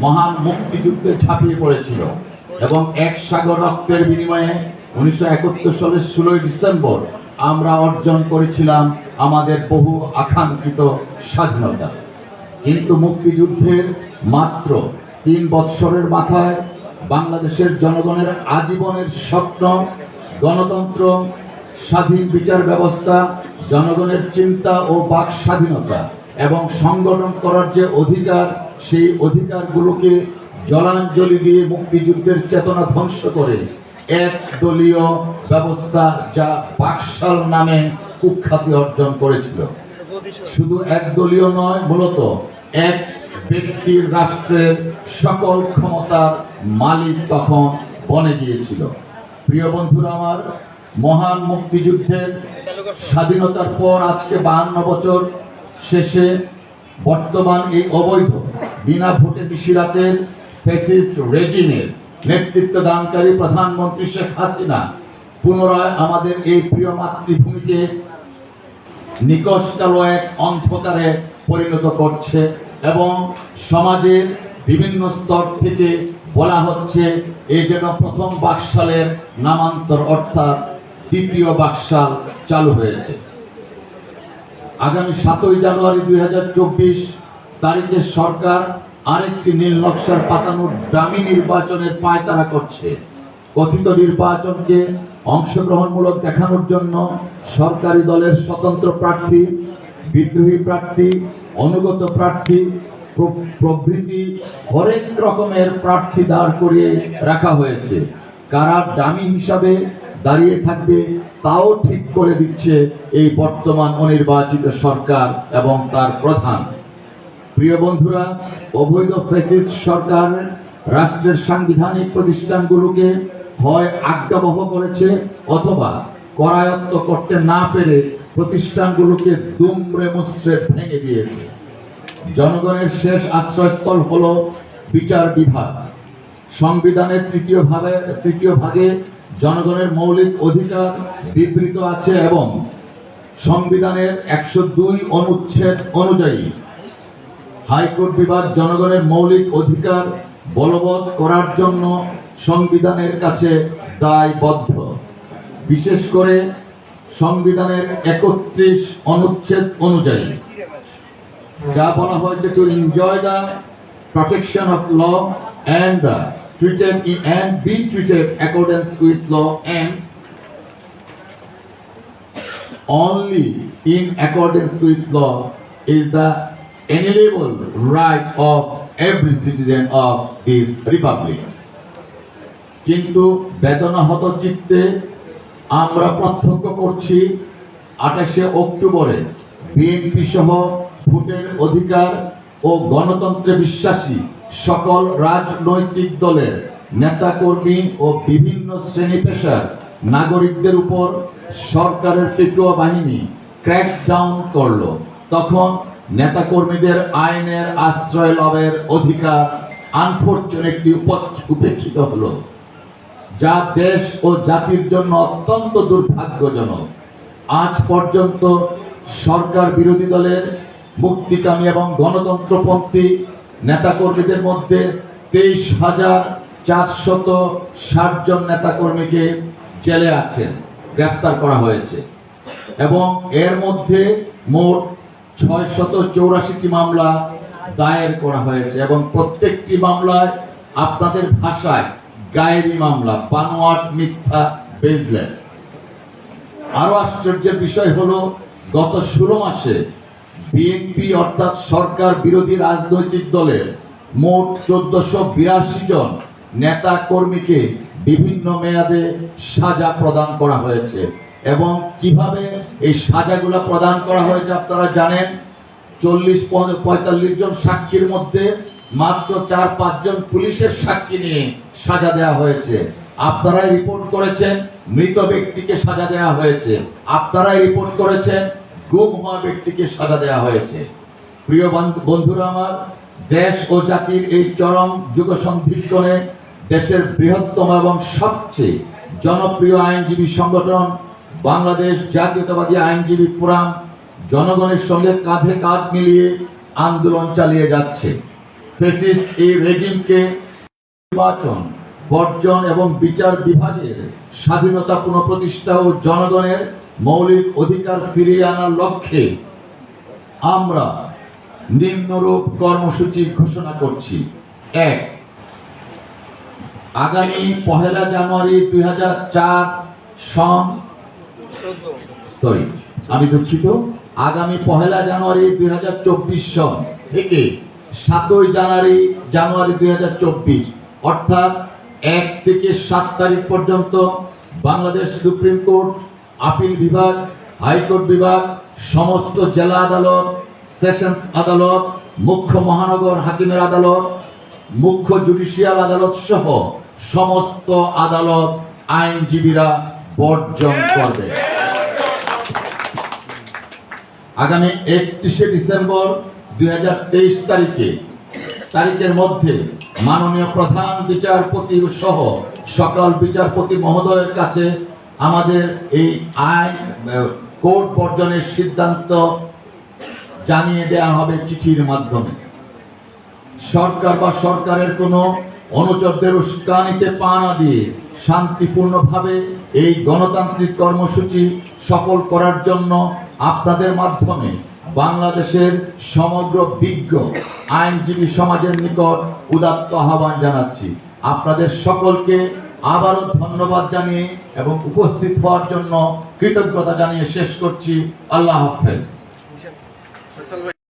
মহান মুক্তিযুদ্ধে ঝাঁপিয়ে পড়েছিল এবং এক সাগর রক্তের বিনিময়ে উনিশশো একাত্তর সালের ষোলোই ডিসেম্বর আমরা অর্জন করেছিলাম আমাদের বহু আকাঙ্ক্ষিত স্বাধীনতা। কিন্তু মুক্তিযুদ্ধের মাত্র তিন বৎসরের মাথায় বাংলাদেশের জনগণের আজীবনের স্বপ্ন, গণতন্ত্র, স্বাধীন বিচার ব্যবস্থা, জনগণের চিন্তা ও বাক স্বাধীনতা এবং সংগঠন করার যে অধিকার সেই অধিকারগুলোকে জলাঞ্জলি দিয়ে মুক্তিযুদ্ধের চেতনা ধ্বংস করে এক দলীয় ব্যবস্থা যা বাকশাল নামে কুখ্যাতি অর্জন করেছিল। শুধু এক দলীয় নয়, মূলত এক ব্যক্তির রাষ্ট্রের সকল ক্ষমতার মালিক তখন বনে গিয়েছিল। প্রিয় বন্ধুরা আমার, মহান মুক্তিযুদ্ধের স্বাধীনতার পর আজকে বাহান্ন বছর শেষে বর্তমান এই অবৈধ বিনা ভোটে মিশিরাতের ফেসিস্ট রেজিমের নেতৃত্ব দানকারী প্রধানমন্ত্রী শেখ হাসিনা পুনরায় আমাদের এই প্রিয় মাতৃভূমিকে নিকশকালো এক অন্ধকারে পরিণত করছে এবং সমাজের বিভিন্ন স্তর থেকে বলা হচ্ছে এই যেন প্রথম বাকশালের নামান্তর অর্থাৎ দ্বিতীয় বাকশাল চালু হয়েছে। আগামী সাতই জানুয়ারি দুই হাজার চব্বিশ তারিখে সরকার আরেকটি নীল নকশার পাতানোর দামি নির্বাচনের পায়তারা করছে। কথিত নির্বাচনকে অংশগ্রহণমূলক দেখানোর জন্য সরকারি দলের স্বতন্ত্র প্রার্থী, বিদ্রোহী প্রার্থী, অনুগত প্রার্থী প্রভৃতি হরেক রকমের প্রার্থী দাঁড় করিয়ে রাখা হয়েছে। কারা দামি হিসাবে দাঁড়িয়ে থাকবে তাও ঠিক করে দিচ্ছে এই বর্তমান অনির্বাচিত সরকার এবং তার প্রধান। প্রিয় বন্ধুরা, অবৈধ ফেসিস্ট সরকার রাষ্ট্রের সাংবিধানিক প্রতিষ্ঠানগুলোকে হয় আজ্ঞাবহ করেছে অথবা করায়ত্ত করতে না পেরে প্রতিষ্ঠানগুলোকে দুমড়ে মুচড়ে ভেঙে দিয়েছে। জনগণের শেষ আশ্রয়স্থল হল বিচার বিভাগ। সংবিধানের তৃতীয় ভাগে তৃতীয় ভাগে জনগণের মৌলিক অধিকার বিবৃত আছে এবং সংবিধানের একশো দুই অনুচ্ছেদ অনুযায়ী হাইকোর্ট বিভাগ জনগণের মৌলিক অধিকার বলবৎ করার জন্য সংবিধানের কাছে দায়বদ্ধ। বিশেষ করে সংবিধানের একত্রিশ অনুচ্ছেদ অনুযায়ী। যা বলা হয়েছে to enjoy the protection of law and the treated in and be treated accordance with law and only in accordance with law is the inalienable right of every citizen of this republic. কিন্তু বেদনাহত চিত্তে আমরা প্রত্যক্ষ করছি আঠাশে অক্টোবরে BNP সহ ভোটের অধিকার ও গণতন্ত্রে বিশ্বাসী সকল রাজনৈতিক দলের নেতাকর্মী ও বিভিন্ন শ্রেণি পেশার নাগরিকদের উপর সরকারের পেটুয়া বাহিনী ক্র্যাকডাউন করল তখন নেতাকর্মীদের আইনের আশ্রয় লাভের অধিকার আনফর্চুনেটলি উপেক্ষিত হলো। যা দেশ ও জাতির জন্য অত্যন্ত দুর্ভাগ্যজনক। আজ পর্যন্ত সরকার বিরোধী দলের মুক্তিকামী এবং গণতন্ত্রপন্থী নেতাকর্মীদের মধ্যে তেইশ হাজার চারশত ষাট জন নেতাকর্মীকে জেলে আছেন, গ্রেফতার করা হয়েছে। এবং এর মধ্যে মোট ছয় মামলা দায়ের করা হয়েছে এবং প্রত্যেকটি মামলায় আপনাদের ভাষায় গায়েবী মামলা, বানোয়াট মিথ্যা বেজলেস। আরও আশ্চর্যের বিষয় হলো, গত ষোলো মাসে বিএনপি অর্থাৎ সরকার বিরোধী রাজনৈতিক দলের মোট চোদ্দশো বিরাশি জন নেতা কর্মীকে বিভিন্ন মেয়াদে সাজা প্রদান করা হয়েছে। এবং কীভাবে এই সাজাগুলো প্রদান করা হয়েছে আপনারা জানেন, চল্লিশ পঁয়তাল্লিশ জন সাক্ষীর মধ্যে মাত্র চার পাঁচজন পুলিশের সাক্ষী নিয়ে সাজা দেওয়া হয়েছে। আপনারাই রিপোর্ট করেছেন, মৃত ব্যক্তিকে সাজা দেওয়া হয়েছে। আপনারাই রিপোর্ট করেছেন গুম হওয়া ব্যক্তিকে সাজা দেওয়া হয়েছে। প্রিয় বন্ধুরা আমার, দেশ ও জাতির এই চরম যুগ সন্ধিক্ষণে দেশের বৃহত্তম এবং সবচেয়ে জনপ্রিয় আইনজীবী সংগঠন বাংলাদেশ জাতীয়তাবাদী আইনজীবী ফোরাম জনগণের সঙ্গে কাঁধে কাঁধ মিলিয়ে আন্দোলন চালিয়ে যাচ্ছে। ফেসিস্ট এই রেজিমকে নির্বাচন, বর্জন এবং বিচার বিভাগের স্বাধীনতা পুনঃপ্রতিষ্ঠা ও জনগণের মৌলিক অধিকার ফিরিয়ে আনার লক্ষ্যে আমরা নিম্নরূপ কর্মসূচি ঘোষণা করছি। এক, আগামী পহেলা জানুয়ারি দুই হাজার চার সন সরি আমি দুঃখিত। আগামী পহেলা জানুয়ারি দুই সন থেকে সাতই জানুয়ারি জানুয়ারি দুই অর্থাৎ এক থেকে সাত তারিখ পর্যন্ত বাংলাদেশ সুপ্রিম কোর্ট, আপিল বিভাগ, হাইকোর্ট বিভাগ, সমস্ত জেলা আদালত, সেশনস আদালত, মুখ্য মহানগর হাকিমের আদালত, মুখ্য জুডিশিয়াল আদালত সহ সমস্ত আদালত আইনজীবীরা বর্জন করবে। আগামী একত্রিশে ডিসেম্বর দুই হাজার তেইশ তারিখে, তারিখের মধ্যে মাননীয় প্রধান বিচারপতি সহ সকল বিচারপতি মহোদয়ের কাছে আমাদের এই আইন কোর্ট বর্জনের সিদ্ধান্ত জানিয়ে দেয়া হবে চিঠির মাধ্যমে। সরকার বা সরকারের কোনো অনুচরদের উস্কানিতে পা না দিয়ে শান্তিপূর্ণভাবে এই গণতান্ত্রিক কর্মসূচি সফল করার জন্য আপনাদের মাধ্যমে বাংলাদেশের সমগ্র বিজ্ঞ, আইনজীবী সমাজের নিকট উদাত্ত আহ্বান জানাচ্ছি। আপনাদের সকলকে আবারও ধন্যবাদ জানিয়ে এবং উপস্থিত হওয়ার জন্য কৃতজ্ঞতা জানিয়ে শেষ করছি। আল্লাহ হাফেজ।